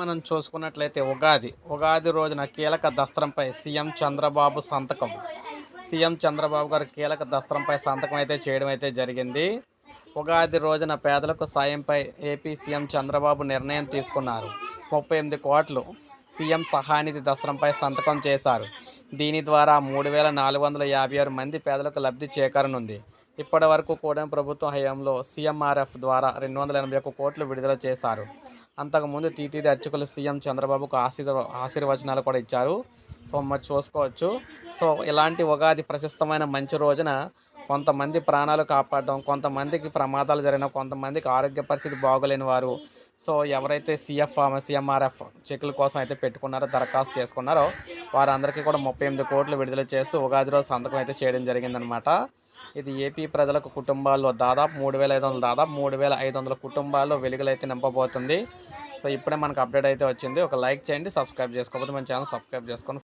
మనం చూసుకున్నట్లయితే ఉగాది. ఉగాది రోజున కీలక దస్త్రంపై సీఎం చంద్రబాబు సంతకం. సీఎం చంద్రబాబు గారు కీలక దస్త్రంపై సంతకం అయితే చేయడం అయితే జరిగింది. ఉగాది రోజున పేదలకు సాయంపై ఏపీ సీఎం చంద్రబాబు నిర్ణయం తీసుకున్నారు. ముప్పై ఎనిమిది కోట్లు సీఎం సహానిధి దస్త్రంపై సంతకం చేశారు. దీని ద్వారా మూడు వేల నాలుగు వందల యాభై ఆరు మంది పేదలకు లబ్ధి చేకరనుంది. ఇప్పటి వరకు కూడా ప్రభుత్వం హయాంలో సీఎంఆర్ఎఫ్ ద్వారా రెండు వందల ఎనభై ఒక్క కోట్లు విడుదల చేశారు. అంతకుముందు తీతీది అర్చకులు సీఎం చంద్రబాబుకు ఆశీర్ ఆశీర్వచనాలు కూడా ఇచ్చారు. సో మరి చూసుకోవచ్చు. సో ఇలాంటి ఉగాది ప్రశస్తమైన మంచి రోజున కొంతమంది ప్రాణాలు కాపాడడం కొంతమందికి ప్రమాదాలు జరిగిన కొంతమందికి ఆరోగ్య పరిస్థితి బాగోలేని వారు. సో ఎవరైతే సిఎఫ్ సిఎంఆర్ఎఫ్ చెక్కుల కోసం అయితే పెట్టుకున్నారో దరఖాస్తు చేసుకున్నారో వారందరికీ కూడా ముప్పై ఎనిమిది కోట్లు విడుదల చేస్తూ ఉగాది రోజు సంతకం అయితే చేయడం జరిగిందనమాట ఇది ఏపీ ప్రజలకు కుటుంబాల్లో దాదాపు మూడు వేల ఐదు వందల దాదాపు మూడు వేల ఐదు వందల కుటుంబాల్లో వెలుగులైతే నింపబోతుంది. సో ఇప్పుడే మనకు అప్డేట్ అయితే వచ్చింది. ఒక లైక్ చేయండి సబ్స్క్రైబ్ చేసుకోకపోతే మన ఛానల్ సబ్స్క్రైబ్ చేసుకొని